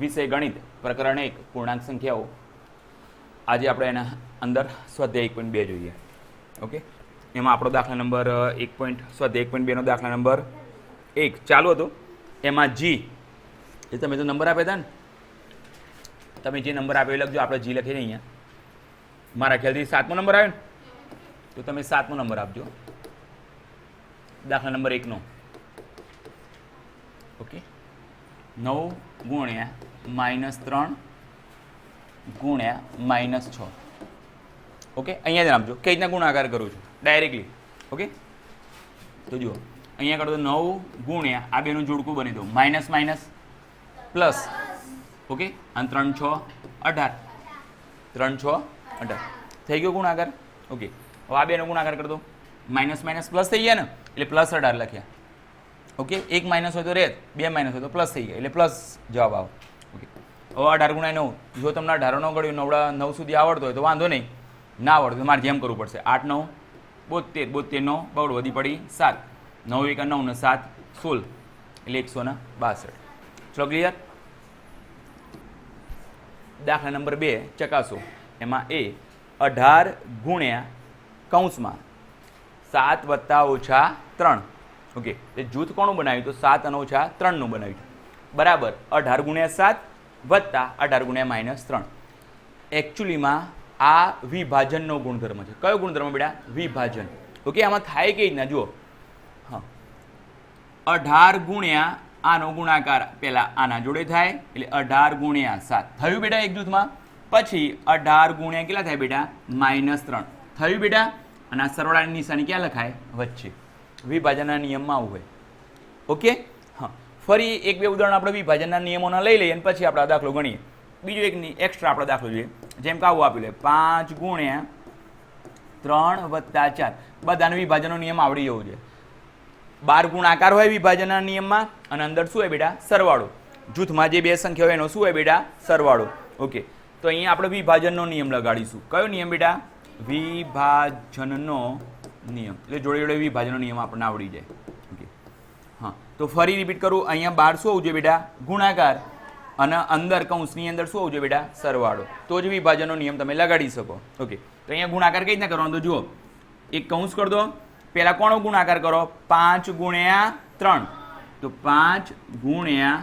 વિષય ગણિત પ્રકરણ એક, પૂર્ણાંક સંખ્યાઓ. આજે આપણે એના અંદર સ્વાધ્યાય એક પોઈન્ટ બે જોઈએ. ઓકે એમાં આપણો દાખલા નંબર એક પોઈન્ટ સ્વાધ્યાય એક પોઈન્ટ બેનો દાખલા નંબર એક. ચાલુ હતો? એમાં જી એ તમે તો નંબર આપ્યા હતા ને? તમે જે નંબર આપ્યો એ લખજો, આપણે જી લખીએ અહીંયા. મારા ખ્યાલથી સાતમો નંબર આવ્યો ને? તો તમે સાતમો નંબર આપજો. દાખલા નંબર એકનો. ઓકે નવ ગુણ્યા માઇનસ ત્રણ ગુણ્યા માઇનસ છ. ઓકે? અહીંયા જ આપજો કઈ રીતના ગુણાકાર કરું છું? Directly okay? તો જુઓ. અહીંયા કરો તો નવ ગુણ્યા, આ બેનું જોડકું બની દો. Minus minus plus okay? અને ત્રણ, છ, અઢાર. ત્રણ, છ, અઢાર. થઈ ગયો ગુણાકાર? ઓકે. હવે આ બેનો ગુણાકાર કરી દો. માઇનસ માઇનસ પ્લસ થઈ ગયા ને? એટલે પ્લસ અઢાર લખ્યા. ઓકે? એક માઇનસ હોય તો રેત બે માઇનસ હોય તો પ્લસ થઈ ગયા એટલે પ્લસ જવાબ આવો. ઓકે? હવે અઢાર ગુણાય નવ. જો તમને અઢારો ન ગળ્યું, નવડા નવ સુધી આવડતો હોય તો વાંધો નહીં. ના આવડતો મારે જેમ કરવું પડશે. આઠ, નવ, બોતેર. બોતેર, નવ બવડ વધી પડી સાત. નવ એક નવ ને સાત, સોળ. એટલે એકસો ને બાસઠ. ચલો ક્લિયર દાખલા નંબર બે ચકાસો. એમાં એ અઢાર ગુણ્યા કૌંસમાં સાત વત્તા ઓછા ત્રણ. ઓકે એ જૂથ કોનું બનાવ્યું તો સાત અને ઓછા ત્રણનું બનાવ્યું બરાબર, અઢાર ગુણ્યા સાત વત્તા અઢાર ગુણ્યા માઇનસ ત્રણ. એકચ્યુઅલીમાં આ વિભાજનનો ગુણધર્મ છે. કયો ગુણધર્મ બેટા? વિભાજન. ઓકે આમાં થાય કે રીતના જુઓ. હા. અઢાર ગુણ્યા આનો ગુણાકાર પહેલા આના જોડે થાય, એટલે અઢાર ગુણ્યા સાત. થયું બેટા એક જૂથમાં? પછી અઢાર ગુણ્યા કેટલા થાય બેટા? માઇનસ ત્રણ. થયું બેટા? અને આ સરવાળાની નિશાની ક્યાં લખાય? વચ્ચે. વિભાજનના નિયમમાં આવું હોય. ઓકે? હા. ફરી એક બે ઉદાહરણ આપણે વિભાજનના નિયમોના લઈ લઈએ અને પછી આપણે દાખલો ગણીએ. બીજો એક એક્સ્ટ્રા આપણે દાખલો જોઈએ. જેમ કે આવું આપ્યું લે પાંચ ગુણ્યા ત્રણ વત્તા ચાર. બધાને વિભાજનનો નિયમ આવડી જવો જોઈએ બાર ગુણાકાર હોય વિભાજનના નિયમમાં અને અંદર શું હોય બેટા? સરવાળો. જૂથમાં જે બે સંખ્યા હોય એનો શું હોય બેટા? સરવાળો. ઓકે. તો અહીંયા આપણે વિભાજનનો નિયમ લગાડીશું. કયો નિયમ બેટા? વિભાજનનો નિયમ. એટલે જોડે જોડે વિભાજનનો નિયમ આપણને આવડી જાય. ઓકે હા. તો ફરી રિપીટ કરું. અહીંયા બાર શું હોવું બેટા? ગુણાકાર. અને અંદર કૌંસની અંદર શું હોવું બેટા? સરવાળો. તો જ વિભાજનનો નિયમ તમે લગાડી શકો. ઓકે તો અહીંયા ગુણાકાર કઈ રીતના કરવાનો? તો જુઓ. એક કૌંસ કરી દો. પહેલાં કોનો ગુણાકાર કરો? પાંચ ગુણ્યા ત્રણ. તો પાંચ ગુણ્યા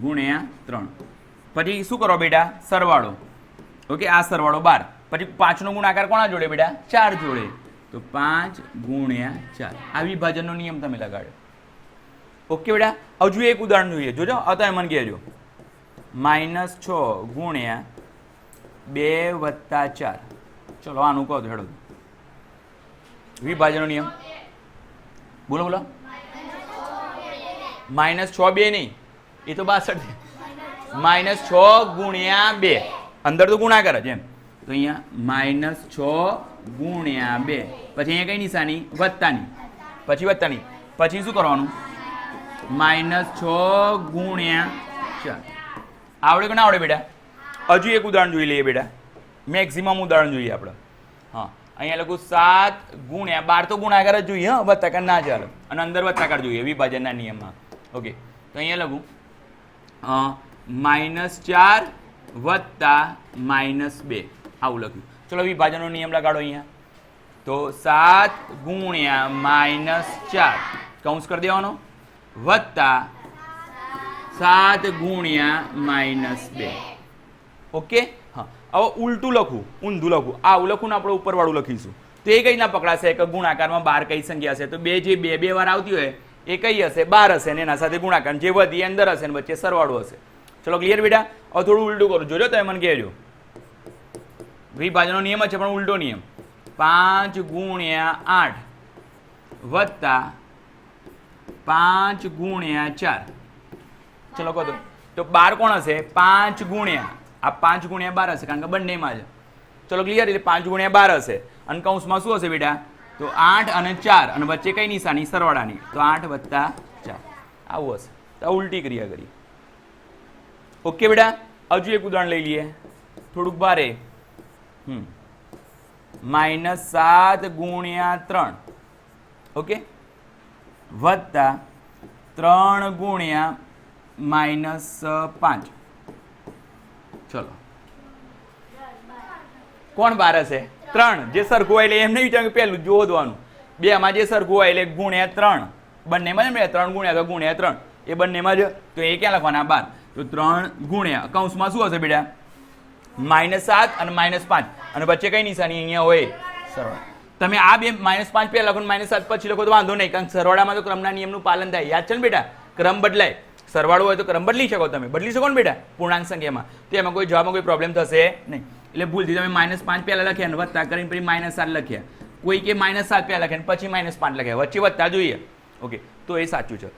ગુણ્યા ત્રણ. પછી શું કરો બેટા? સરવાળો. ઓકે આ સરવાળો બાર. પછી પાંચનો ગુણાકાર કોના જોડે બેટા? ચાર જોડે. તો પાંચ ગુણ્યા ચાર. આ વિભાજનનો નિયમ તમે લગાડ્યો ઓકે બેટા? હજુ એક ઉદાહરણ જોઈએ. જોજો, હવે તમે મને કહેજો. માઇનસ છ ગુણ્યા બે વત્તા ચાર. ચલો, આનું કહો હેડો. વિભાજનનો નિયમ. બોલો બોલો. માઇનસ છ બે નહીં. એ તો બાસઠ માઇનસ છ ગુણ્યા બે. અંદર તો ગુણાકાર જ એમ. તો અહીંયા માઇનસ છ ગુણ્યા બે. પછી અહીંયા કઈ નિશાની? વત્તાની. પછી વત્તાની. પછી શું કરવાનું? માઇનસ છ ગુણ્યા ચાર. આવડે કે ના આવડે બેટા? હજુ એક ઉદાહરણ જોઈ લઈએ બેટા. મેક્સિમમ ઉદાહરણ જોઈએ આપણે. હા. અહીંયા લખું સાત ગુણ્યા બાર. તો ગુણાકાર જ જોઈએ, હા. વત્તાકાર ના ચાલે. અને અંદર વત્તાકાર જોઈએ, વિભાજનના નિયમમાં. ઓકે. તો અહીંયા લખું. માઇનસ ચાર વત્તા માઇનસ બે. આવું લખ્યું. ચલો વિભાજનનો નિયમ લગાડો અહીંયા. તો સાત ગુણ્યા માઇનસ ચાર. કૌંસ કરી દેવાનો. વત્તા સાત ગુણ્યા માઇનસ બે. ઓકે? હા. હવે ઉલટું લખું, ઊંધું લખું. આવું લખું ને આપણે ઉપરવાળું લખીશું. તો એ કઈ રીતના પકડાશે? કે ગુણાકારમાં બાર કઈ સંખ્યા હશે તો બે જે બે બે વાર આવતી હોય, એ કઈ હશે? બાર હશે ને એના સાથે ગુણાકાર. જે વધી અંદર હશે ને વચ્ચે સરવાળો હશે. ચલો, ક્લિયર બેટા? હવે થોડું ઉલટું કરું. જોજો તમે મને કહેજો. વિભાજનનો નિયમ જ છે, પણ ઉલટો નિયમ. પાંચ ગુણ્યા આઠ વત્તા પાંચ ગુણ્યા ચાર. ચલો કહો તો. બાર કોણ હશે? પાંચ ગુણ્યા. આ પાંચ ગુણ્યા બાર હશે, કારણ કે બંનેમાં છે ચલો ક્લિયર એટલે પાંચ ગુણ્યા બાર હશે. અને કૌંસમાં શું હશે બેટા? તો આઠ અને ચાર, અને વચ્ચે કઈ નિશાની? સરવાળાની. તો આઠ વત્તા ચાર. આવું હશે. તો ઉલટી ક્રિયા કરી. ઓકે બેટા? હજુ એક ઉદાહરણ લઈ લઈએ. થોડુંક ભારે. માઇનસ સાત ગુણ્યા ત્રણ. ઓકે? વત્તા ત્રણ ગુણ્યા માઇનસ પાંચ. ચલો. કોણ બાર હશે? ત્રણ. જે સરખું હોય એટલે એમ નહીં વિચાર્યું કે પહેલું જોધવાનું બે આમાં જે સરખું હોય એટલે ગુણ્યા ત્રણ. બંનેમાં જ ત્રણ ગુણ્યા ગુણ્યા ત્રણ. એ બંનેમાં જ તો એ ક્યાં લખવાના? બાર. તો ત્રણ ગુણ્યા. કૌંસમાં શું હશે બેટા? માઇનસ સાત અને માઇનસ પાંચ. અને વચ્ચે કઈ નિશાની અહીંયા હોય? સરવાળા. તમે આ બે માઇનસ પાંચ પહેલા લખો માઇનસ સાત પછી લખો તો વાંધો નહીં, કારણ કે સરવાળામાં તો ક્રમના નિયમનું પાલન થાય. યાદ છે ને બેટા? ક્રમ બદલાય. સરવાળો હોય તો ક્રમ બદલી શકો તમે. બદલી શકો ને બેટા? પૂર્ણાંક સંખ્યામાં. તો એમાં કોઈ જવાબમાં કોઈ પ્રોબ્લેમ થશે નહીં. એટલે ભૂલથી તમે માઇનસ પાંચ પહેલાં લખ્યા અને વત્તા કરીને પછી માઇનસ સાત લખ્યા. કોઈ કે માઇનસ સાત પહેલા લખ્યા પછી માઇનસ પાંચ લખ્યા. વચ્ચે વધતા જોઈએ. ઓકે, તો એ સાચું છે.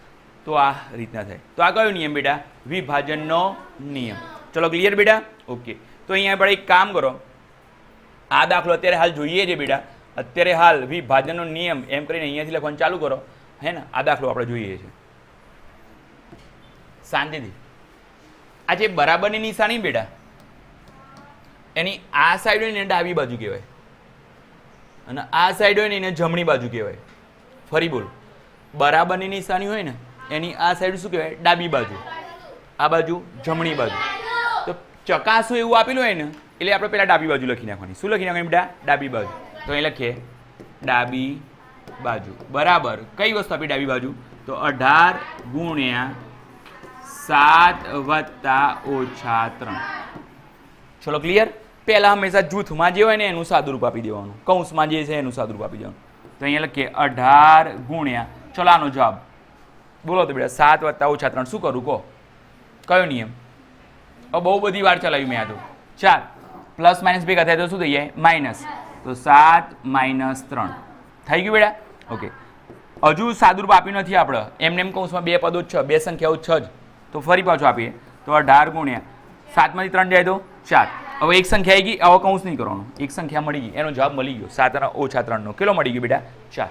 તો આ રીતના થાય. તો આ કયો નિયમ બેટા? વિભાજનનો નિયમ. ચલો ક્લિયર બેટા? ઓકે. તો અહીંયા આપણે એક કામ કરો. આ દાખલો અત્યારે હાલ જોઈએ છે બેટા. અત્યારે હાલ વિભાજનનો નિયમ એમ કરીને અહીંયાથી લખવાનું ચાલુ કરો. હે ને? આ દાખલો આપણે જોઈએ છે. શાંતિથી. આ જે બરાબરની નિશાની બેટા, એની આ સાઈડ હોય ને ડાબી બાજુ કહેવાય. અને આ સાઈડ હોય ને એને જમણી બાજુ કહેવાય. ફરી બોલ. બરાબરની નિશાની હોય ને, એની આ સાઈડ શું કહેવાય? ડાબી બાજુ. આ બાજુ જમણી બાજુ. ચકાસો એવું આપેલું હોય ને, એટલે આપણે પહેલાં ડાબી બાજુ લખી નાખવાની. શું લખી નાખવાની બેટા? ડાબી બાજુ. તો અહીં લખીએ. ડાબી બાજુ. બરાબર. કઈ વસ્તુ આપી ડાબી બાજુ? તો અઢાર ગુણ્યા સાત વત્તા ઓછા ત્રણ. ચલો ક્લિયર પહેલાં હંમેશા જૂથમાં જે હોય ને, એનું સાદુરૂપ આપી દેવાનું. કૌંસમાં જે છે, એનું સાદુરૂપ આપી દેવાનું. તો અહીંયા લખીએ, અઢાર ગુણ્યા. ચલો આનો જવાબ. બોલો તો બેટા, સાત વત્તા ઓછા ત્રણ. શું કરું? કહો. કયો નિયમ? બહુ બધી વાર ચલાવ્યું મેં આ તો. ચાર પ્લસ માઇનસ ભેગા થાય તો શું થઈ જાય? માઇનસ તો સાત માઇનસ ત્રણ. થઈ ગયું બેટા? ઓકે હજુ સાદુરૂપ આપ્યું નથી આપણે એમને એમ કૌંસમાં બે પદો છ, બે સંખ્યાઓ છ જ. તો ફરી પાછું આપીએ. તો અઢાર ગુણ્યા. સાતમાંથી ત્રણ જાય તો ચાર. હવે એક સંખ્યા આવી ગઈ, હવે કૌંસ નહીં કરવાનું. એક સંખ્યા મળી ગઈ. એનો જવાબ મળી ગયો. સાત ઓછા ત્રણનો. કેટલો મળી ગયો બેટા? ચાર.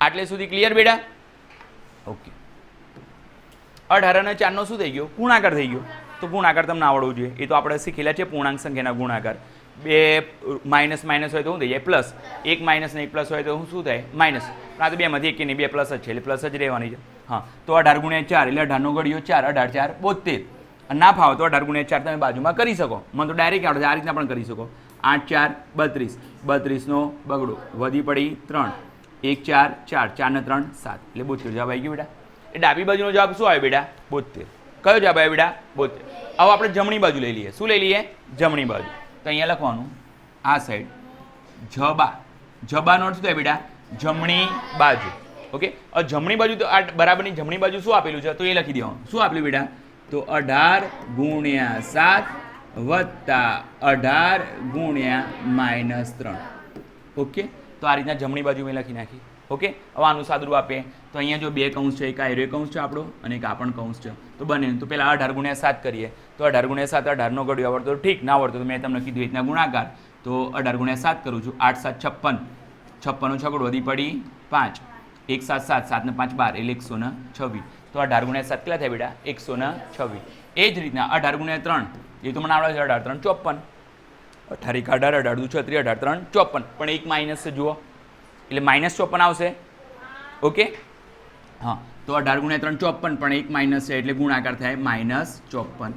આટલે સુધી ક્લિયર બેટા? ઓકે અઢાર અને ચારનો શું થઈ ગયો? ગુણાકાર થઈ ગયો. તો ગુણાકાર તમને આવડવું જોઈએ. એ તો આપણે શીખેલા છે પૂર્ણાંક સંખ્યાના ગુણાકાર. બે માઇનસ માઇનસ હોય તો શું થઈ જાય? પ્લસ. એક માઇનસ ને એક પ્લસ હોય તો શું થાય? માઇનસ. આ તો બેમાંથી એક નહીં, બે પ્લસ જ છે, એટલે પ્લસ જ રહેવાની છે. હા. તો અઢાર ગુણ્યા ચાર, એટલે અઢારનો ઘડીઓ ચાર, અઢાર ચાર બોતેર ના ફાવે તો અઢાર ગુણ્યા ચાર તમે બાજુમાં કરી શકો. મને તો ડાયરેક્ટ આવડે આ રીતના પણ કરી શકો. આઠ ચાર, બત્રીસ. બત્રીસનો બગડો. વધી પડી ત્રણ. એક ચાર ચાર. ચાર ને ત્રણ, સાત. એટલે બોતેર જવાબ આવી ગયો બેટા. એ ડાબી બાજુનો જવાબ શું આવે બેટા? બોતેર કયો જવાબ આવ્યો બેટા બોતેર. હવે આપણે જમણી બાજુ લઈ લઈએ. શું લઈ લઈએ? જમણી બાજુ. તો અહીંયા લખવાનું. આ સાઈડ જબા. જબાનો અર્થ શું થાય બેટા જમણી બાજુ. ઓકે? જમણી બાજુ તો આ બરાબરની જમણી બાજુ શું આપેલું છે? તો એ લખી દેવાનું. શું આપેલું બેટા તો અઢાર ગુણ્યા સાત વત્તા અઢાર ગુણ્યા માઇનસ ત્રણ. ઓકે? તો આ રીતના જમણી બાજુ મેં લખી નાખી. ઓકે? હવે આનું સાદુરૂપ આપે તો અહીંયા જો બે કૌંસ છે, એક આયરો કૌંસ છે આપણો અને એક આ પણ કૌંસ છે. તો બને. તો પહેલાં અઢાર ગુણ્યા સાત કરીએ. તો અઢાર ગુણ્યા સાત અઢારનો ઘડ્યો આવડતો ઠીક. ના આવડતો તો મેં તમને કીધું રીતના ગુણાકાર. તો અઢાર ગુણ્યા સાત કરું છું. આઠ સાત છપ્પન. છપ્પનનો છગડો વધી પડી પાંચ. એક સાત સાત સાતને પાંચ બાર. એટલે એકસો ને છવ્વીસ. તો અઢાર ગુણ્યા સાત કેટલા થાય બેટા? એકસો ને છવ્વીસ. એ જ રીતના અઢાર ગુણ્યા ત્રણ. એ તો મને આવડે છે અઢાર ત્રણ ચોપન. અઢાર, એક અઢાર અઢાર દુ છત્રીસ અઢાર ત્રણ ચોપન. પણ એક માઇનસ જુઓ. એટલે માઇનસ ચોપન આવશે. ઓકે હા. તો અઢાર ગુણ્યા ત્રણ, ચોપન, પણ એક માઇનસ છે એટલે ગુણાકાર થાય માઇનસ ચોપન.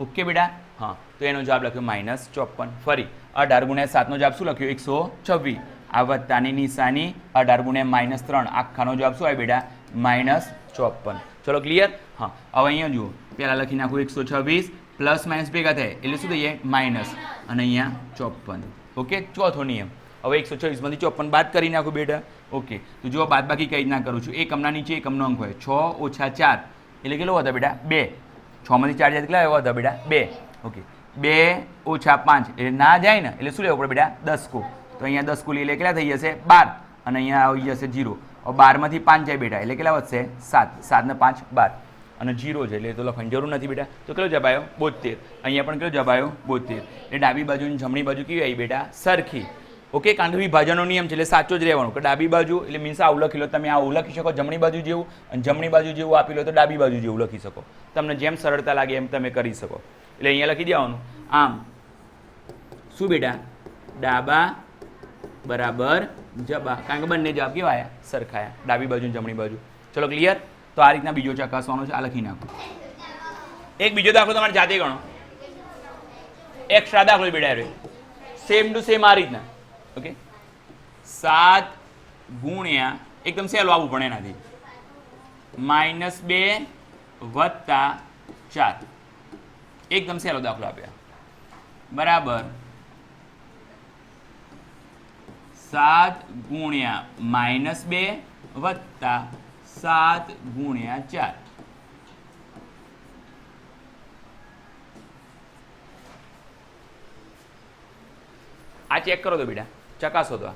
ઓકે બેટા? હા. તો એનો જવાબ લખ્યો માઇનસ ચોપન. ફરી. અઢાર ગુણ્યા સાતનો જવાબ શું લખ્યો? એકસો છવ્વીસ. આ વત્તાની નિશાની અઢાર ગુણ્યા માઇનસ ત્રણ. આખાનો જવાબ શું આવે બેટા? માઇનસ ચોપન. ચલો ક્લિયર હા. હવે અહીંયા જુઓ. પહેલાં લખી નાખું એકસો છવ્વીસ પ્લસ માઇનસ ભેગા થાય. એટલે શું થઈએ? માઇનસ અને અહીંયા ચોપન. ઓકે ચોથો નિયમ. હવે એકસો છવ્વીસમાંથી ચોપન બાદ કરી નાખું બેટા. ઓકે. તો જો બાદ બાકી કઈ રીતના કરું છું? એકમના નીચે એકમનો અંક હોય. છ ઓછા ચાર. એટલે કેટલો હતા બેટા? બે. છમાંથી ચાર જાય કેટલા એવા હતા બેટા? બે. ઓકે. બે ઓછા પાંચ. એટલે ના જાય ને, એટલે શું લેવું પડે બેટા? દસ કો તો અહીંયા દસ કુલી એટલે કેટલા થઈ જશે? બાર. અને અહીંયા આવી જશે જીરો. બારમાંથી પાંચ જાય બેટા. એટલે કેટલા વધશે? સાત. સાતને પાંચ, બાર. અને જીરો છે, એટલે તો લખવાની જરૂર નથી બેટા. તો કેટલો જવાબ આવ્યો? બોતેર અહીંયા પણ કેટલો જવાબ આવ્યો? બોતેર એટલે ડાબી બાજુ જમણી બાજુ કેવી આવી બેટા? સરખી. ઓકે કારણ કે વિભાજનનો નિયમ છે, એટલે સાચો જ રહેવાનું. કે ડાબી બાજુ, એટલે મીન્સ આવું લખી લો, તમે આવું લખી શકો જમણી બાજુ જેવું, અને જમણી બાજુ જેવું આપી લો તો ડાબી બાજુ જેવું લખી શકો. તમને જેમ સરળતા લાગે એમ તમે કરી શકો. એટલે અહીંયા લખી દેવાનું. આમ, શું બેટા? ડાબા બરાબર જબા. કારણ કે બંને જવાબ કેવા આવ્યા સરખાયા ડાબી બાજુ જમણી બાજુ. ચલો ક્લિયર તો આ રીતના બીજો ચકાસવાનો છે, આ લખી નાખો. એક બીજો દાખલો તમારે જાતે ગણો. એક્સ્ટ્રા દાખલો રે સેમ ટુ સેમ આ રીતના. ઓકે સાત ગુણ્યા, એકદમ સહેલું આવવું પણ એનાથી. માઇનસ બે વત્તા ચાર. એકદમ સહેલો દાખલો આપ્યા. બરાબર. સાત ગુણ્યા માઇનસ બે વત્તા સાત ગુણ્યા ચાર. આ ચેક કરો તો બેટા. તો. આ.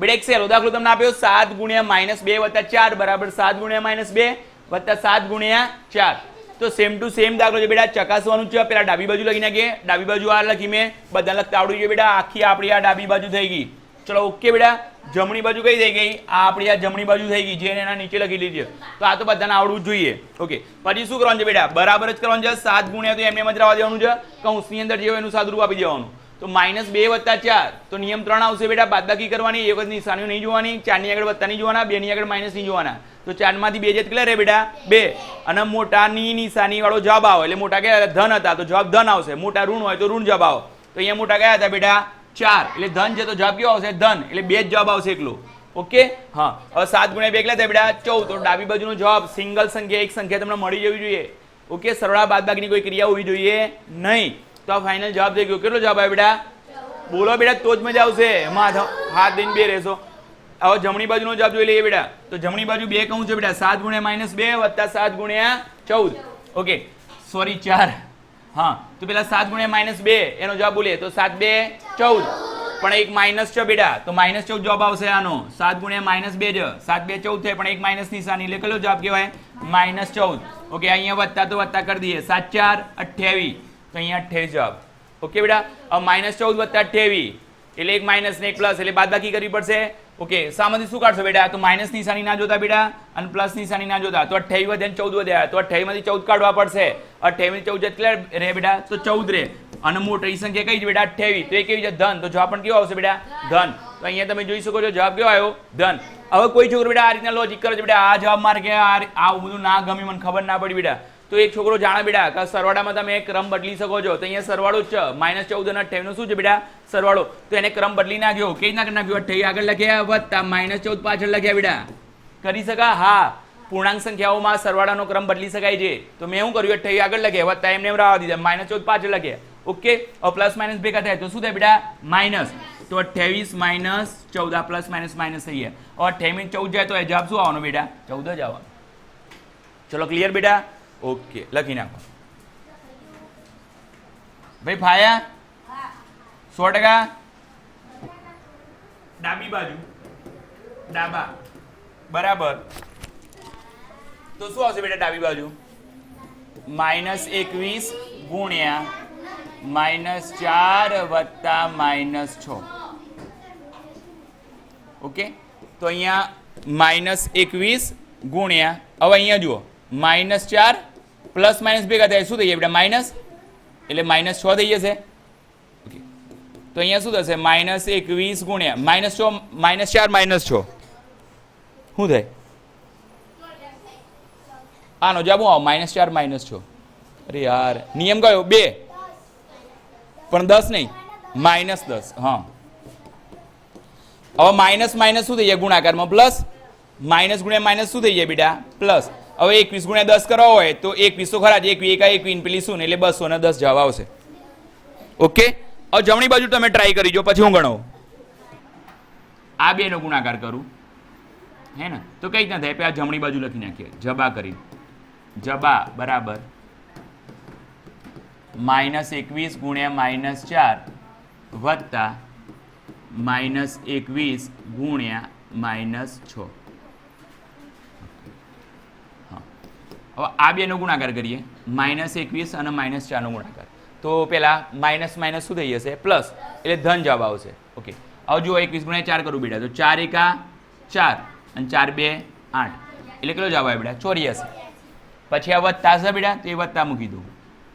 બેટા એક સહેલો દાખલો તમને આપ્યો, સાત ગુણ્યા માઇનસ બે વત્તા ચાર બરાબર સાત ગુણ્યા માઇનસ બે વત્તા સાત ગુણ્યા ચાર. તો સેમ ટુ સેમ દાખલો છે બેટા, ચકાસવાનું છે. પેલા ડાબી બાજુ લખી નાખીએ. ડાબી બાજુ આ લખી મેં. બધા લખતા આવડી જોઈએ બેટા, આખી આપણી આ ડાબી બાજુ થઈ ગઈ. ચલો ઓકે બેટા. જમણી બાજુ કઈ થઈ ગઈ? આ આપણી આ જમણી બાજુ થઈ ગઈ જે એના નીચે લખી લીધી. તો આ તો બધાને આવડવું જોઈએ. ઓકે પછી શું કરવાનું છે બેટા? બરાબર જ કરવાનું છે. સાત ગુણ્યા તો એમને એમ જ રહેવા દેવાનું છે. કૌંસની અંદર જે એનું સાદુરૂપ આપી દેવાનું. તો માઇનસ બે વત્તા ચાર. તો નિયમ ત્રણ આવશે બેટા, બાદબાકી કરવાની, એક વખત નિશાનીઓ નહીં જોવાની, ચારની આગળ વત્તા નહીં જોવાના, બેની આગળ માઇનસ નહીં જોવાના. તો ચારમાંથી બે જે કેટલા રહે બેટા? બે. અને મોટાની નિશાની વાળો જવાબ આવે. એટલે મોટા કયા? ધન હતા. તો જવાબ ધન આવશે. મોટા ઋણ હોય તો ઋણ જવાબ આવે. તો અહીંયા મોટા કયા હતા બેટા? ચાર. એટલે ધન છે તો જવાબ કયો આવશે? ધન. એટલે બે જ જવાબ આવશે એકલો. ઓકે? હા. હવે સાત ગુણ્યા બે કેટલા થાય બેટા? ચૌદ. તો ડાબી બાજુનો જવાબ સિંગલ સંખ્યા, એક સંખ્યા તમને મળી જવી જોઈએ. ઓકે? સરળા બાદબાકીની કોઈ ક્રિયા હોવી જોઈએ નહીં. તો ફાઇનલ જવાબ થઈ ગયો. કેટલો જવાબ આવે બેટા? બોલો બેટા, તો જ મજા આવશે. એમાં હાથ દઈને બે રહેશો. હવે જમણી બાજુનો જવાબ જોઈ લઈએ બેટા. તો જમણી બાજુ બે કહું છે બેટા. સાત ગુણ્યા માઇનસ બે વત્તા સાત ગુણ્યા ચૌદ. ઓકે. સોરી ચાર. હા. તો પેલા સાત ગુણ્યા માઇનસ બે. એનો જવાબ બોલીએ. તો સાત બે ચૌદ. પણ એક માઇનસ છે બેટા. તો માઇનસ ચૌદ જવાબ આવશે આનો. સાત ગુણ્યા માઇનસ બે જ. સાત બે ચૌદ થાય, પણ એક માઇનસ નિશાની. એટલે કયો જવાબ કહેવાય? માઇનસ ચૌદ. ઓકે, અહીંયા વત્તા તો વત્તા કરી દઈએ. સાત ચાર અઠ્યાવીસ. તો અહીંયા જવાબ. ઓકે બેટા? માઇનસ ચૌદ વત્તા એટલે એક માઇનસ ને એક પ્લસ એટલે બાદબાકી કરવી પડશે. ઓકે શામાંથી શું કાઢશો બેટા? તો માઇનસ નિશાની ના જોતા બેટા અને પ્લસ નિશાની ના જોતા. તો અઠ્યાવીસ વધે ચૌદ વધ્યા તો અઠ્યાવીસમાંથી ચૌદ કાઢવા પડશે. અઠ્યાવીસ ચૌદ કેટલા રહે બેટા, તો ચૌદ રહે. અને મોટી સંખ્યા કઈ છે બેટા? અઠ્યાવીસ તો એ કેવી છે? ધન. તો જવાબ પણ કેવો આવશે બેટા? ધન. તો અહીંયા તમે જોઈ શકો છો, જવાબ કેવો આવ્યો? ધન. હવે કોઈ છોકરો બેટા આ રીતના લોજિક કરે છો બેટા. આ જવાબ મારે કે આ બધું ના ગમ્યું, મને ખબર ના પડી બેટા. તો એક છોકરો જાણે બેટા કે સરવાળામાં તમે ક્રમ બદલી શકો છો. તો અહીંયા સરવાળો છ. માઇનસ ચૌદ અને અઠ્યાવીસ શું છે બેટા? સરવાળો. તો એને ક્રમ બદલી નાખ્યો. કેવી રીતના કરી નાખ્યો? અઠ્યાવીસ આગળ લખ્યા, વત્તા માઇનસ ચૌદ પાછળ લખ્યા બેટા. કરી શકા? હા. પૂર્ણાંક સંખ્યાઓમાં સરવાળાનો ક્રમ બદલી શકાય છે. તો મેં શું કર્યું? અઠ્યાવીસ આગળ લખ્યા, વત્તા એમને એમ રહેવા દીધા. માઇનસ ચૌદ પાછળ લખ્યા. ઓકે પ્લસ માઇનસ ભેગા થાય. તો શું થાય બેટા? માઇનસ તો અઠ્યાવીસ માઇનસ ચૌદ. આ પ્લસ માઇનસ માઇનસ થઈ ગયા. અઠ્યાવીસ ચૌદ જાય તો જવાબ શું આવવાનો બેટા? ચૌદ જ આવવાનો. ચલો ક્લિયર બેટા? ઓકે લખી નાખો. ભાઈ ફાયા? સો ટકા? ડાબી બાજુ. ડાબા. બરાબર. તો શું આવશે બેટા ડાબી બાજુ? માઇનસ એકવીસ ગુણ્યા માઇનસ ચાર વત્તા માઇનસ છ. ઓકે? તો અહીંયા માઇનસ એકવીસ ગુણ્યા હવે અહીંયા જુઓ. માઇનસ ચાર પ્લસ માઇનસ ભેગા થાય, શું થઈ જાય? બેટા, માઇનસ. એટલે માઇનસ છ થઈ જશે. તો અહીંયા શું થશે? માઇનસ એકવીસ ગુણ્યા. માઇનસ છ, માઇનસ ચાર, માઇનસ છ. શું થાય? આનો જવાબ હું આવો? માઇનસ ચાર, માઇનસ છ. અરે યાર. નિયમ કયો? બે. પણ દસ નહીં. માઇનસ દસ. હા. હવે માઇનસ માઇનસ શું થઈ જાય? ગુણાકારમાં. પ્લસ. માઇનસ ગુણ્યા માઇનસ શું થઈ જાય, બેટા? પ્લસ. હવે એકવીસ ગુણ્યા દસ કરવા હોય તો એકવીસો ખરા જ. એકવી એકા એકવીસ પેલી શું એટલે બસો ને દસ જવાબ આવશે. ઓકે? હવે જમણી બાજુ તમે ટ્રાય કરી જો, પછી હું ગણો આ બેનો ગુણાકાર કરું. હે ને? તો કઈ ના થાય? આ જમણી બાજુ લખી નાખીએ. જબા કરી જબા બરાબર માઇનસ એકવીસ ગુણ્યા માઇનસ ચાર વત્તા માઇનસ એકવીસ ગુણ્યા માઇનસ છ. હવે આ બેનો ગુણાકાર કરીએ. માઇનસ એકવીસ અને માઇનસ ચારનો ગુણાકાર. તો પહેલાં માઇનસ માઇનસ શું થઈ જશે? પ્લસ. એટલે ધન જવાબ આવશે. ઓકે. હવે જુઓ એકવીસ ગુણ્યા ચાર કરું બેટા. તો ચાર એકા ચાર અને ચાર બે આઠ. એટલે કેટલો જવાબ આવે બેટા? ચોર્યાસી. પછી આ વધતા છે બેટા, તો એ વધતા મૂકી દઉં.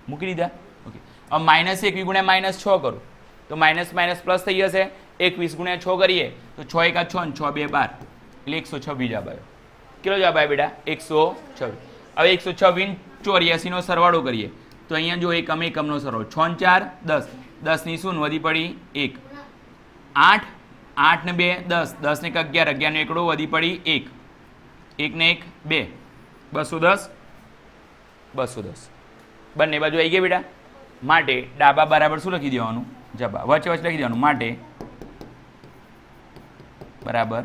મૂકી દીધા? ઓકે. હવે માઇનસ એકવીસ ગુણ્યા માઇનસ છ કરું. તો માઇનસ માઇનસ પ્લસ થઈ જશે. એકવીસ ગુણ્યા છ કરીએ, તો છ એકા છ અને છ બે બાર. એટલે એકસો છવ્વીસ જવાબ આવ્યો. કેટલો જવાબ આવ્યો બેટા? એકસો છવ્વીસ. હવે એકસો છવ્વીસ ચોર્યાસીનો સરવાળો કરીએ. તો અહીંયા જો એકમ એકમનો સરવાળો, છ ચાર, દસ. દસની શું વધી પડી? એક. આઠ. આઠ ને બે, દસ. દસ ને એક અગિયાર અગિયાર ને એકડો વધી પડી એક. એક ને એક, બે. બસો દસ. બસો દસ. બંને બાજુ આવી ગયા બેટા. માટે ડાબા બરાબર શું લખી દેવાનું? જબા વચ્ચે વચ્ચે લખી દેવાનું. માટે બરાબર